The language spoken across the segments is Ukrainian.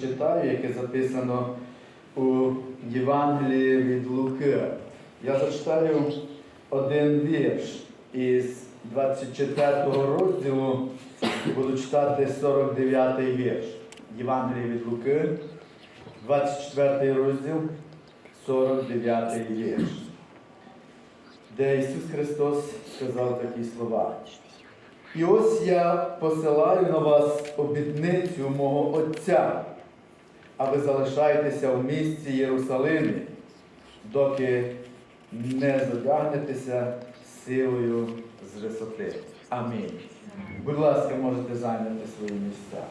зачитаю, яке записано у Євангелії від Луки. Я зачитаю один вірш із 24 розділу, буду читати 49 вірш. Євангелії від Луки, 24 розділ, 49 вірш. Де Ісус Христос сказав такі слова. І ось я посилаю на вас обітницю мого Отця, а ви залишайтеся в місті Єрусалимі, доки не задягнетеся силою з висоти. Амінь. Будь ласка, можете зайняти свої місця.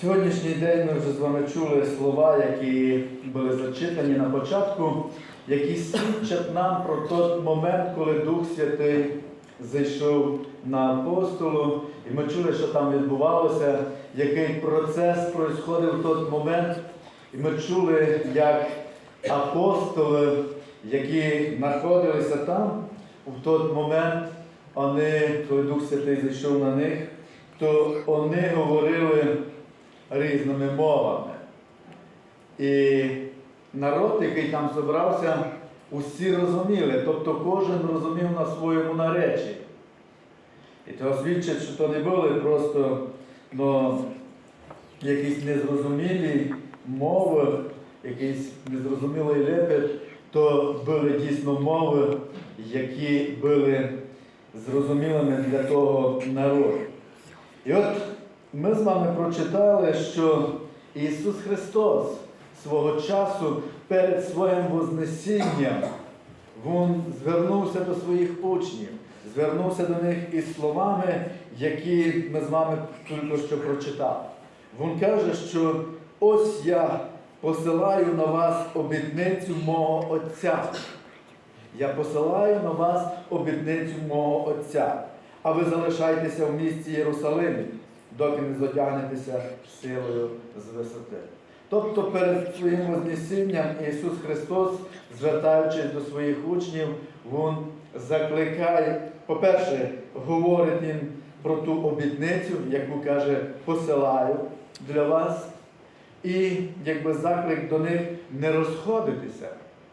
Сьогоднішній день ми вже з вами чули слова, які були зачитані на початку, які свідчать нам про той момент, коли Дух Святий зайшов на апостолу, і ми чули, що там відбувалося, який процес происходив в той момент. І ми чули, як апостоли, які знаходилися там, в той момент, вони, коли Дух Святий зайшов на них, то вони говорили різними мовами. І народ, який там зібрався, усі розуміли, тобто кожен розумів на своєму наречі. І то свідчить, що то не були просто ну, якісь незрозумілі мови, якийсь незрозумілий лепет, то були дійсно мови, які були зрозумілими для того народу. І от ми з вами прочитали, що Ісус Христос свого часу перед своїм Вознесінням Він звернувся до своїх учнів, звернувся до них із словами, які ми з вами тільки що прочитали. Він каже, що ось я посилаю на вас обітницю мого Отця. Я посилаю на вас обітницю мого Отця, а ви залишайтеся в місті Єрусалимі, доки не зодягнетеся силою з висоти. Тобто перед своїм Вознесінням Ісус Христос, звертаючись до своїх учнів, Він закликає, по-перше, говорить їм про ту обітницю, яку каже, посилаю для вас. І якби заклик до них не розходитися,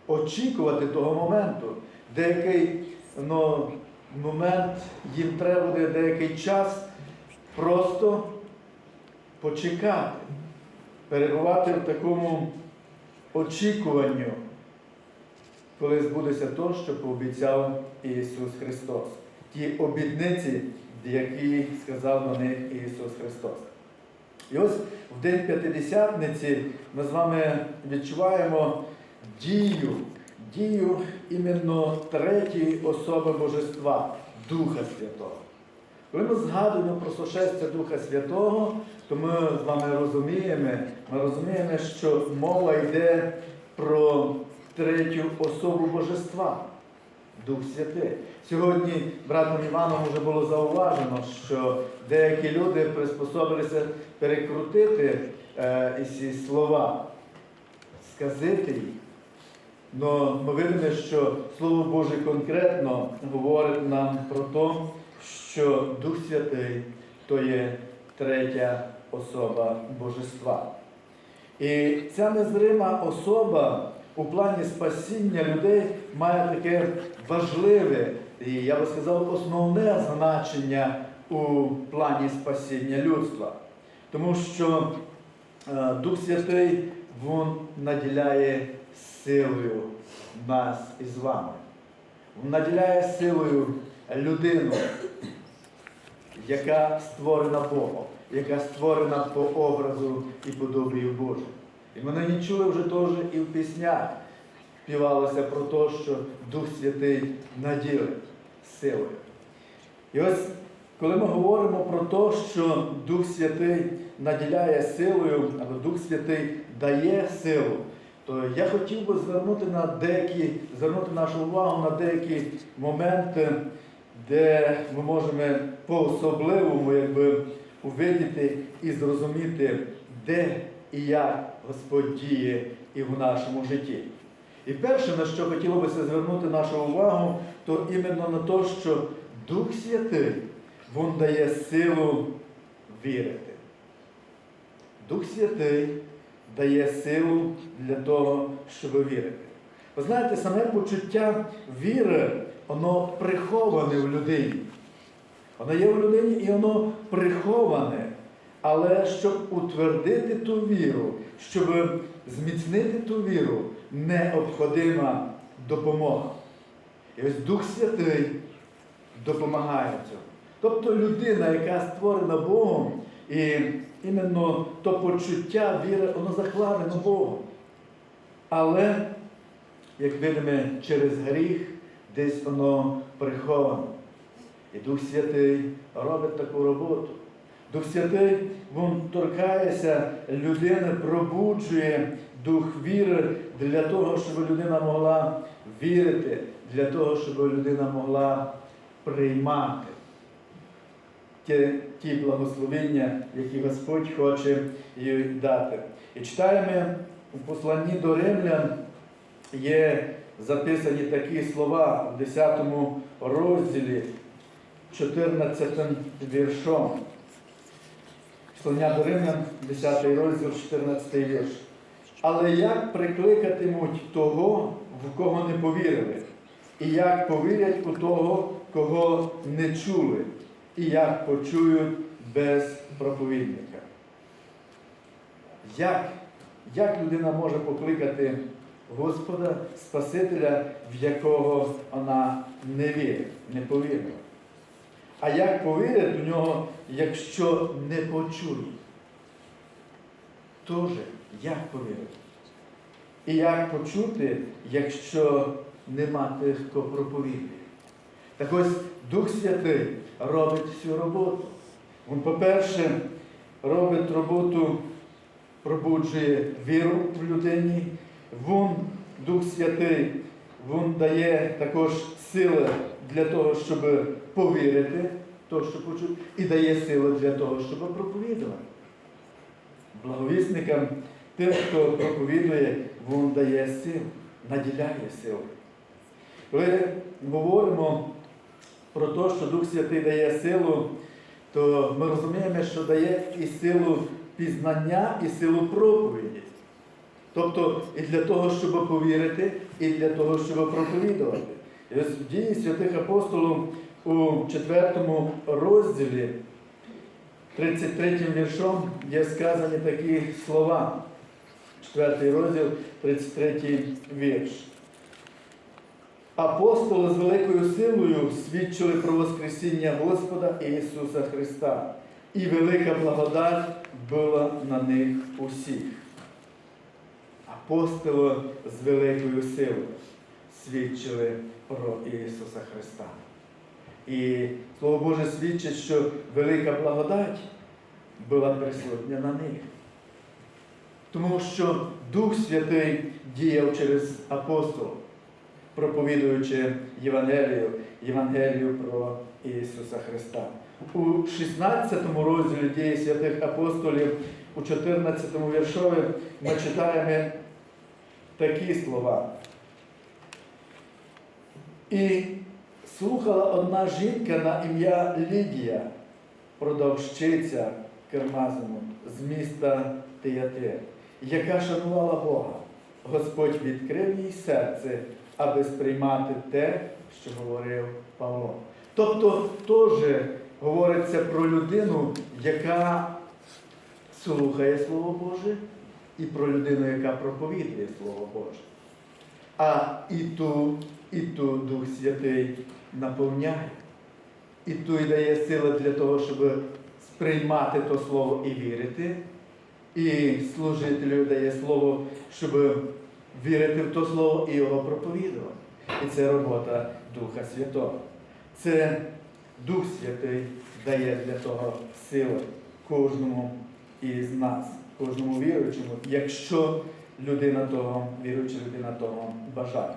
очікувати того моменту, деякий ну, момент їм треба буде деякий час просто почекати, перебувати в такому очікуванню, коли збудеться то, що пообіцяв Ісус Христос. Ті обітниці, які сказав до них Ісус Христос. І ось в День П'ятидесятниці ми з вами відчуваємо дію, дію іменно третьої особи Божества, Духа Святого. Коли ми згадуємо про сошестя Духа Святого, то ми з вами розуміємо, ми розуміємо, що мова йде про третю особу Божества. Дух Святий. Сьогодні братом Іваном вже було зауважено, що деякі люди приспособилися перекрутити е, ці слова, сказити їх. Но ми видимо, що Слово Боже конкретно говорить нам про те, що Дух Святий то є третя особа Божества. І ця незрима особа у плані спасіння людей має таке важливе, і я би сказав, основне значення у плані спасіння людства. Тому що е, Дух Святий Він наділяє силою нас із вами. Він наділяє силою людину, яка створена Богом, яка створена по образу і подобію Божому. І ми нині чули вже теж і в піснях співалося про те, що Дух Святий наділить силою. І ось коли ми говоримо про те, що Дух Святий наділяє силою, або Дух Святий дає силу, то я хотів би звернути на деякі, звернути нашу увагу на деякі моменти, де ми можемо по-особливому увидіти і зрозуміти, де і як Господь діє і в нашому житті. І перше, на що хотілося б звернути нашу увагу, то іменно на те, що Дух Святий, Він дає силу вірити. Дух Святий дає силу для того, щоб вірити. Ви знаєте, саме почуття віри, воно приховане в людині. Воно є в людині і воно приховане. Але щоб утвердити ту віру, щоб зміцнити ту віру, необходима допомога. І ось Дух Святий допомагає цьому. Тобто людина, яка створена Богом, і іменно то почуття віри, воно закладено Богом. Але, як видимо, через гріх десь воно приховано. І Дух Святий робить таку роботу. Дух Святий він торкається людини, пробуджує дух віри для того, щоб людина могла вірити, для того, щоб людина могла приймати ті, ті благословення, які Господь хоче їй дати. І читаємо у посланні до римлян є записані такі слова в 10 розділі, 14 віршом. Послання до Римлян, 10 розділ, 14 вірш. Але як прикликатимуть того, в кого не повірили? І як повірять у того, кого не чули, і як почують без проповідника? Як, як людина може покликати Господа, Спасителя, в якого вона не вірить, не повірила? А як повірять у нього, якщо не почують? Тоже, як повірити? І як почути, якщо нема тих, хто проповідує? Так ось Дух Святий робить цю роботу. Він, по-перше, робить роботу, пробуджує віру в людині. Він, Дух Святий, він дає також сили для того, щоб повірити, то, що почув, і дає сили для того, щоб проповідувати. Благовісникам, тим, хто проповідує, він дає силу, наділяє силу. Коли говоримо про те, що Дух Святий дає силу, то ми розуміємо, що дає і силу пізнання, і силу проповіді. Тобто і для того, щоб повірити, і для того, щоб проповідувати. І ось дії святих апостолів у 4 розділі, 33 віршом, є сказані такі слова. 4 розділ, 33 вірш. Апостоли з великою силою свідчили про Воскресіння Господа Ісуса Христа, і велика благодать була на них усіх. Апостоли з великою силою свідчили про Ісуса Христа. І Слово Боже свідчить, що велика благодать була присутня на них. Тому що Дух Святий діяв через апостолів, проповідуючи Євангелію, Євангелію про Ісуса Христа. У 16 розділі дії святих апостолів, у 14 віршові, ми читаємо такі слова. І слухала одна жінка на ім'я Лідія, продавщиця Кермазину з міста Тиятир, яка шанувала Бога. Господь відкрив їй серце, аби сприймати те, що говорив Павло. Тобто теж говориться про людину, яка слухає Слово Боже, і про людину, яка проповідує Слово Боже. А і ту, і ту Дух Святий наповняє. І ту й дає сили для того, щоб сприймати то слово і вірити. І служителю дає слово, щоб вірити в то слово і його проповідувати. І це робота Духа Святого. Це Дух Святий дає для того сили кожному із нас, кожному віруючому, якщо людина того, віруюча людина того бажає.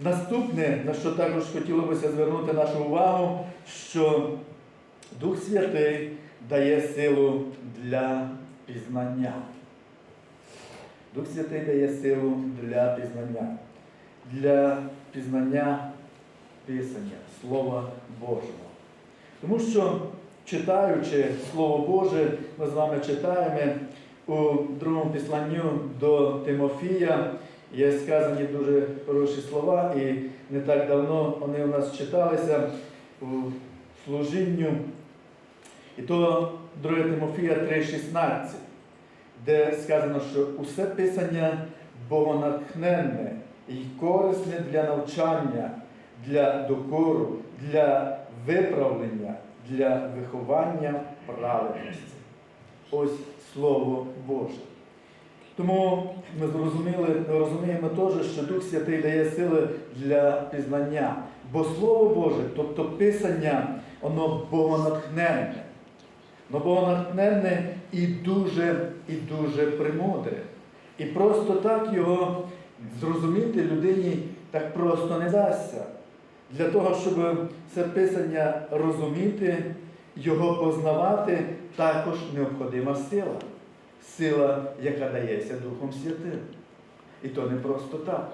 Наступне, на що також хотілося звернути нашу увагу, що Дух Святий дає силу для пізнання. Дух Святий дає силу для пізнання, для пізнання Писання, Слова Божого. Тому що читаючи Слово Боже, ми з вами читаємо у другому післанню до Тимофія. Є сказані дуже хороші слова, і не так давно вони у нас читалися у служінню. І то 2 Тимофія 3,16, де сказано, що усе писання богонатхненне і корисне для навчання, для докору, для виправлення, для виховання праведності. Ось Слово Боже. Тому ми зрозуміли, розуміємо теж, що Дух Святий дає сили для пізнання. Бо Слово Боже, тобто Писання, воно богонатхненне. Воно богонатхненне і дуже, і дуже премудре. І просто так його зрозуміти людині так просто не дасться. Для того, щоб це Писання розуміти, його познавати, також необхідна сила. Сила, яка дається Духом Святим. І то не просто так.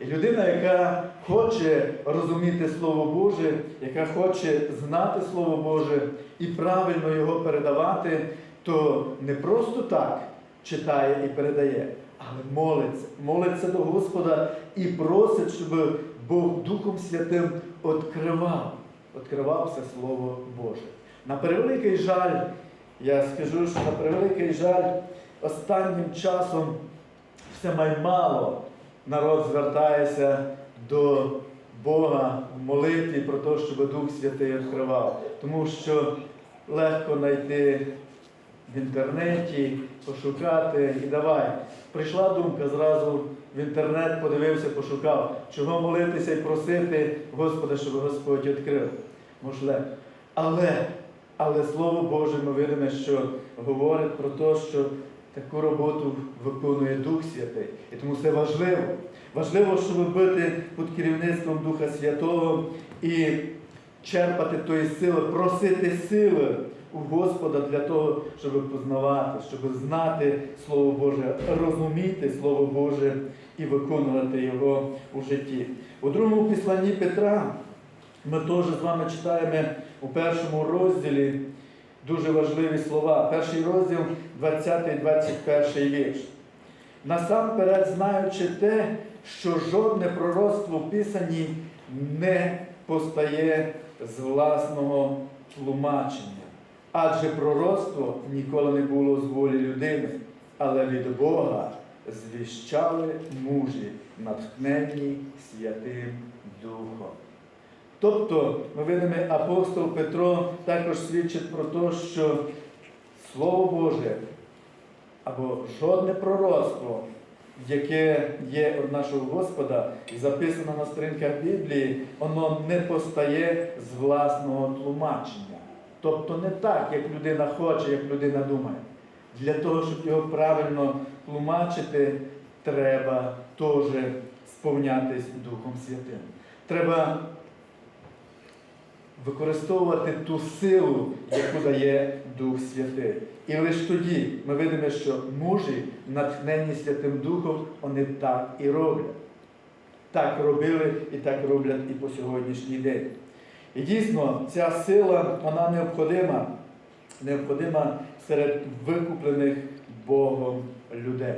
І людина, яка хоче розуміти Слово Боже, яка хоче знати Слово Боже і правильно його передавати, то не просто так читає і передає, але молиться, молиться до Господа і просить, щоб Бог Духом Святим відкривав, відкривав це Слово Боже. На превеликий жаль, я скажу, що на превеликий жаль, останнім часом все маймало народ звертається до Бога в молитві про те, щоб Дух Святий відкривав. Тому що легко знайти в інтернеті, пошукати і давай. Прийшла думка зразу в інтернет, подивився, пошукав, чого молитися і просити Господа, щоб Господь відкрив. Можливо. Але, але Слово Боже, ми видимо, що говорить про те, що таку роботу виконує Дух Святий. І тому це важливо. Важливо, щоб бути під керівництвом Духа Святого і черпати тої сили, просити сили у Господа для того, щоб познавати, щоб знати Слово Боже, розуміти Слово Боже і виконувати його у житті. У другому післанні Петра ми теж з вами читаємо у першому розділі дуже важливі слова. Перший розділ, 20-21 вірш. Насамперед, знаючи те, що жодне пророцтво в Писанні не постає з власного тлумачення. Адже пророцтво ніколи не було з волі людини, але від Бога звіщали мужі, натхненні Святим Духом. Тобто, ми видимо, апостол Петро також свідчить про те, що Слово Боже або жодне пророцтво, яке є від нашого Господа і записано на сторінках Біблії, воно не постає з власного тлумачення. Тобто не так, як людина хоче, як людина думає. Для того, щоб його правильно тлумачити, треба теж сповнятись Духом Святим. Треба використовувати ту силу, яку дає Дух Святий. І лише тоді ми видимо, що мужі, натхнені Святим Духом, вони так і роблять. Так робили і так роблять і по сьогоднішній день. І дійсно, ця сила, вона необходима, необходима серед викуплених Богом людей.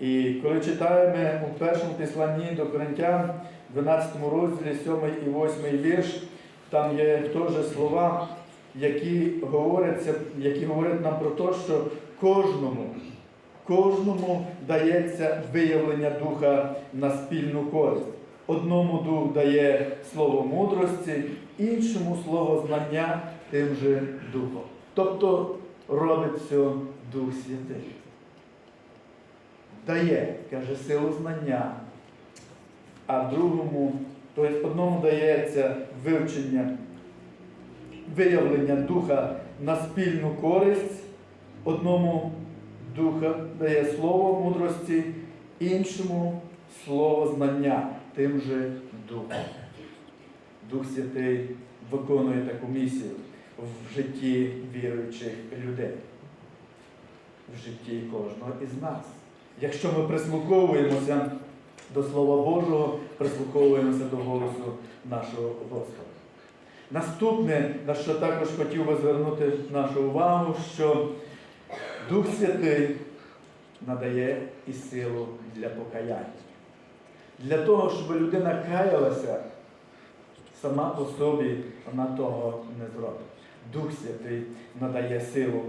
І коли читаємо у першому післанні до Коринтян, 12 розділі, 7 і 8 вірш, там є теж слова, які говоряться, які говорять нам про те, що кожному, кожному дається виявлення духа на спільну користь. Одному дух дає слово мудрості, іншому слово знання тим же духом. Тобто робить все Дух Святий. Дає, каже, силу знання, а другому, тобто одному дається вивчення, виявлення духа на спільну користь, одному духа дає слово мудрості, іншому слово знання тим же духом. Дух Святий виконує таку місію в житті віруючих людей, в житті кожного із нас. Якщо ми прислуховуємося до Слова Божого, прислуховуємося до голосу нашого Господа. Наступне, на що також хотів би звернути нашу увагу, що Дух Святий надає і силу для покаяння. Для того, щоб людина каялася, сама по собі вона того не зробить. Дух Святий надає силу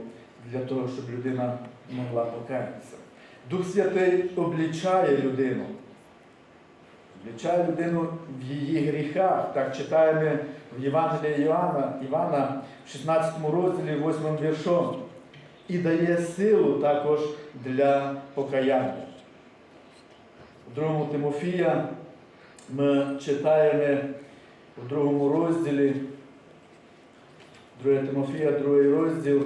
для того, щоб людина могла покаятися. Дух Святий облічає людину. Облічає людину в її гріхах. Так читаємо в Євангелії Івана, Івана в 16 розділі, 8 віршом. І дає силу також для покаяння. У другому Тимофія ми читаємо у другому розділі, 2 Тимофія, другий розділ,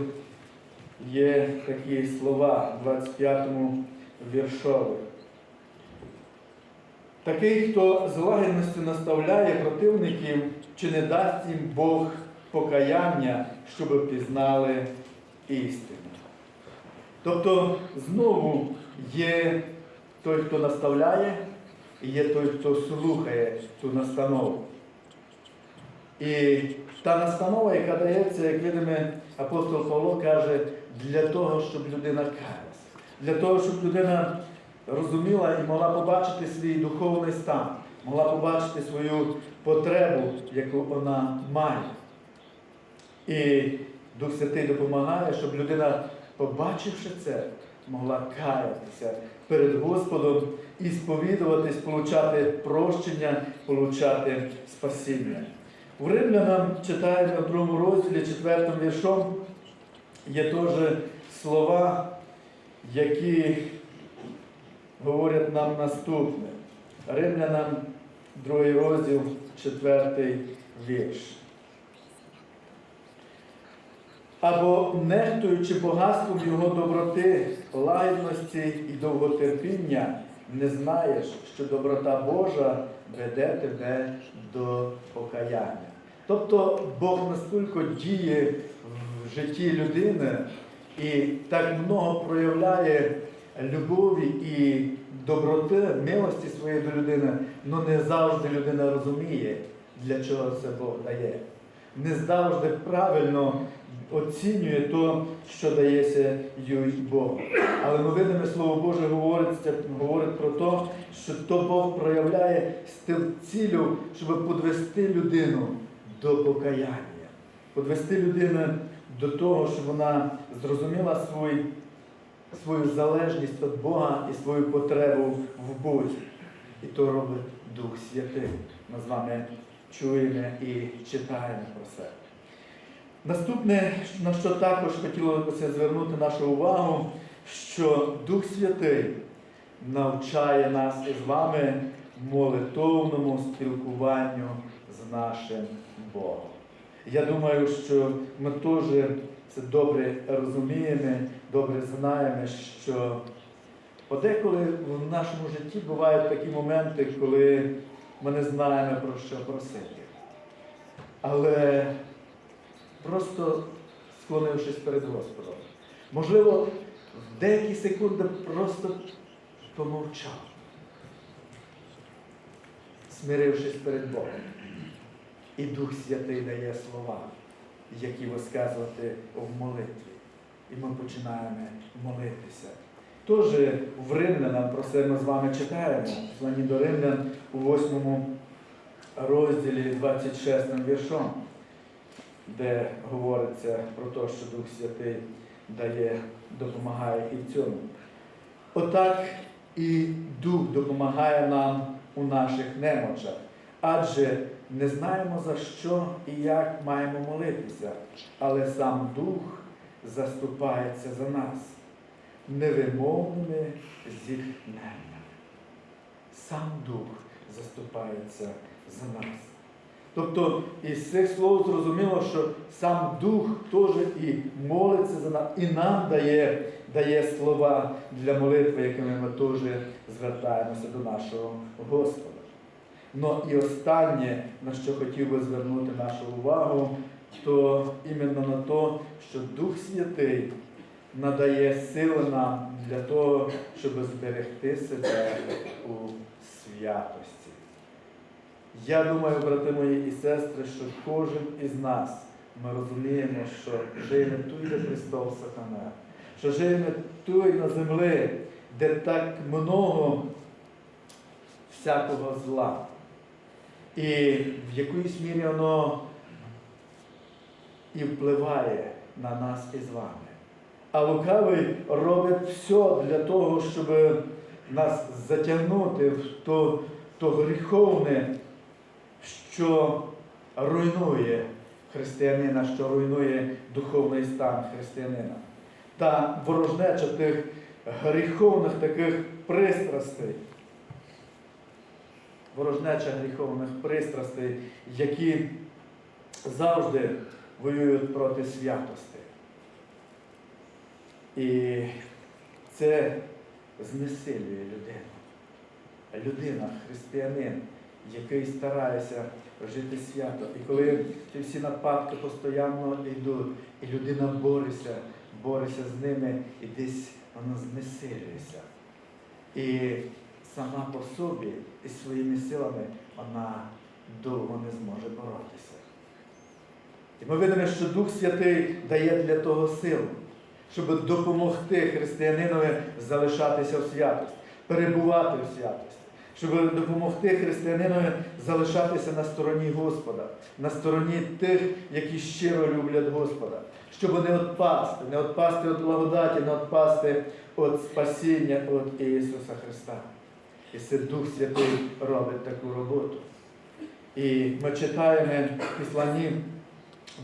є такі слова в 25-му віршові. Такий, хто з лагідністю наставляє противників, чи не дасть їм Бог покаяння, щоб пізнали істину. Тобто знову є той, хто наставляє, і є той, хто слухає ту настанову. І та настанова, яка дається, як видимо, апостол Павло каже, для того, щоб людина каялася, для того, щоб людина розуміла і могла побачити свій духовний стан, могла побачити свою потребу, яку вона має. І Дух Святий допомагає, щоб людина, побачивши це, могла каятися перед Господом і сповідуватись, получати прощення, получати спасіння. У Римлянам читаємо в другому розділі, четвертим віршом, є теж слова, які говорять нам наступне. Римлянам, другий розділ, четвертий вірш. Або нехтуючи багатством його доброти, лагідності і довготерпіння, не знаєш, що доброта Божа веде тебе до покаяння. Тобто Бог настільки діє в житті людини і так много проявляє любові і доброти, милості своєї до людини, але не завжди людина розуміє, для чого це Бог дає. Не завжди правильно оцінює то, що дається їй Богу. Але ми видимо, Слово Боже говорить, говорить про те, що то Бог проявляє з цілю, щоб підвести людину до покаяння, підвести людину до того, щоб вона зрозуміла свій, свою залежність від Бога і свою потребу в Бозі. І то робить Дух Святий. Ми з вами чуємо і читаємо про це. Наступне, на що також хотілося звернути нашу увагу, що Дух Святий навчає нас із вами молитовному спілкуванню з нашим Богом. Я думаю, що ми теж це добре розуміємо, добре знаємо, що подеколи в нашому житті бувають такі моменти, коли ми не знаємо про що просити. Але просто склонившись перед Господом. Можливо, в деякі секунди просто помовчав, смирившись перед Богом. І Дух Святий дає слова, які висказувати в молитві. І ми починаємо молитися. Тож в Римлянам про це ми з вами читаємо, звані до Римлян у 8 розділі 26 віршом де говориться про те, що Дух Святий дає, допомагає і в цьому. Отак і Дух допомагає нам у наших немочах, адже не знаємо за що і як маємо молитися, але сам Дух заступається за нас невимовними зітхненнями. Сам Дух заступається за нас. Тобто із цих слов зрозуміло, що сам Дух теж і молиться за нас, і нам дає дає слова для молитви, якими ми теж звертаємося до нашого Господа. Ну і останнє, на що хотів би звернути нашу увагу, то іменно на те, що Дух Святий надає сили нам для того, щоб зберегти себе у святості. Я думаю, брати мої і сестри, що кожен із нас ми розуміємо, що живе тут, де Христос Сатана, що живе тут на землі, де так много всякого зла. І в якоїсь мірі воно і впливає на нас із вами. А лукавий робить все для того, щоб нас затягнути в то, то гріховне, що руйнує християнина, що руйнує духовний стан християнина. Та ворожнеча тих гріховних таких пристрастей. Ворожнеча гріховних пристрастей, які завжди воюють проти святости. І це знесилює людину. Людина, християнин, який старається жити свято. І коли ці всі нападки постійно йдуть, і людина бореться, бореться з ними, і десь вона знесилюється. І сама по собі і своїми силами вона довго не зможе боротися. І ми видимо, що Дух Святий дає для того силу, щоб допомогти християнинові залишатися в святості, перебувати в святості, щоб допомогти християнинові залишатися на стороні Господа, на стороні тих, які щиро люблять Господа, щоб не відпасти, не відпасти від благодаті, не відпасти від спасіння від Ісуса Христа. Це Дух Святий робить таку роботу. І ми читаємо в Післанні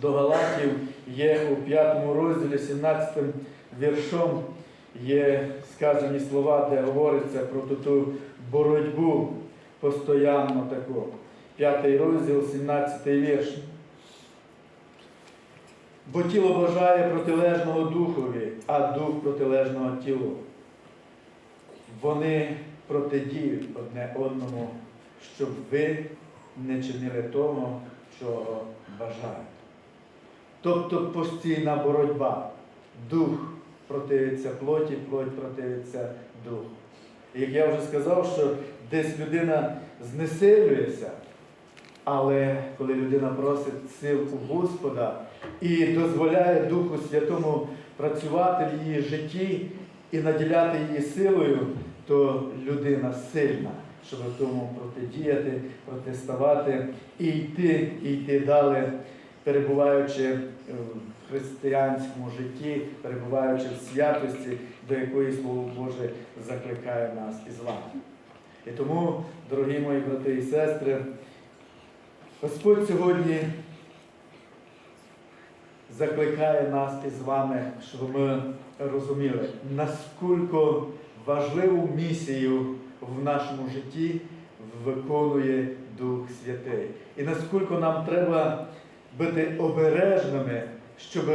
до Галатів, є у 5 розділі, 17 віршом, є сказані слова, де говориться про ту боротьбу постоянно таку. П'ятий розділ, 17 вірш. Бо тіло бажає протилежного духові, а дух протилежного тілу. Вони протидіють одне одному, щоб ви не чинили того, чого бажаєте. Тобто постійна боротьба. Дух противиться плоті, плоть противиться духу. Як я вже сказав, що десь людина знесилюється, але коли людина просить сил у Господа і дозволяє Духу Святому працювати в її житті і наділяти її силою, то людина сильна, щоб тому протидіяти, протиставати і йти, і йти далі, перебуваючи в християнському житті, перебуваючи в святості, до якої Слово Боже закликає нас із вами. І тому, дорогі мої брати і сестри, Господь сьогодні закликає нас із вами, щоб ми розуміли, наскільки важливу місію в нашому житті виконує Дух Святий. І наскільки нам треба бути обережними, щоб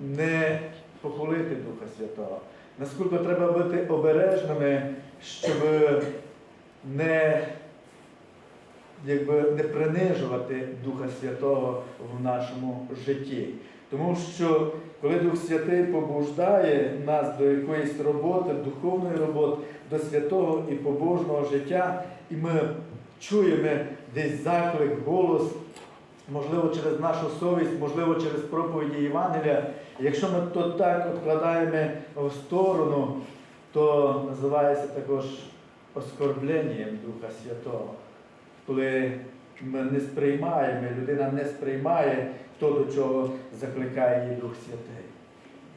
не похвалити Духа Святого. Наскільки треба бути обережними, щоб не, якби, не принижувати Духа Святого в нашому житті. Тому що коли Дух Святий побуждає нас до якоїсь роботи, духовної роботи, до святого і побожного життя, і ми чуємо десь заклик, голос, можливо, через нашу совість, можливо, через проповіді Євангелія, якщо ми то так відкладаємо в сторону, то називається також оскорбленням Духа Святого. Коли ми не сприймаємо, людина не сприймає то, до чого закликає її Дух Святий.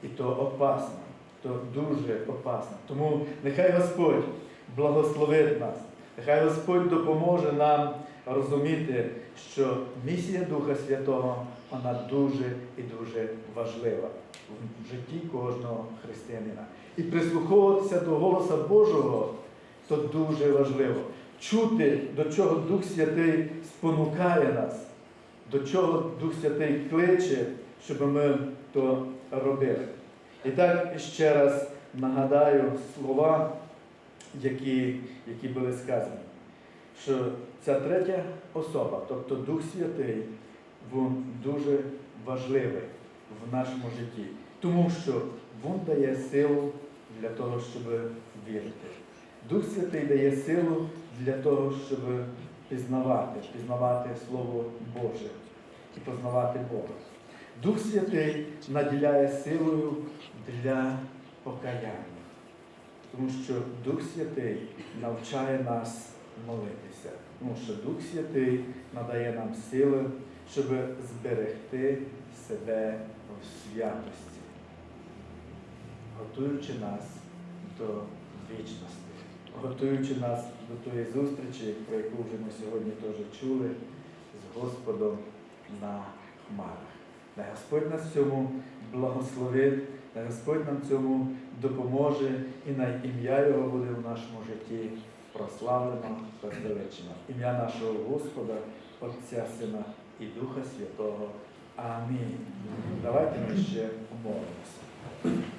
І то опасно, то дуже опасно. Тому нехай Господь благословить нас, нехай Господь допоможе нам розуміти, що місія Духа Святого вона дуже і дуже важлива в житті кожного християнина. І прислуховуватися до голоса Божого то дуже важливо. Чути, до чого Дух Святий спонукає нас, до чого Дух Святий кличе, щоб ми то робили. І так ще раз нагадаю слова, які, які були сказані, що ця третя особа, тобто Дух Святий, він дуже важливий в нашому житті, тому що він дає силу для того, щоб вірити. Дух Святий дає силу для того, щоб пізнавати, пізнавати Слово Боже і познавати Бога. Дух Святий наділяє силою для покаяння, тому що Дух Святий навчає нас молитися, тому що Дух Святий надає нам сили, щоб зберегти себе в святості, готуючи нас до вічності, готуючи нас до тої зустрічі, про яку вже ми сьогодні теж чули, з Господом на хмарах. Най Господь нас цьому благословить, най Господь нам цьому допоможе і на ім'я Його буде в нашому житті прославлено та звеличено. Ім'я нашого Господа, Отця Сина і Духа Святого. Амінь. Давайте ми ще помолимося.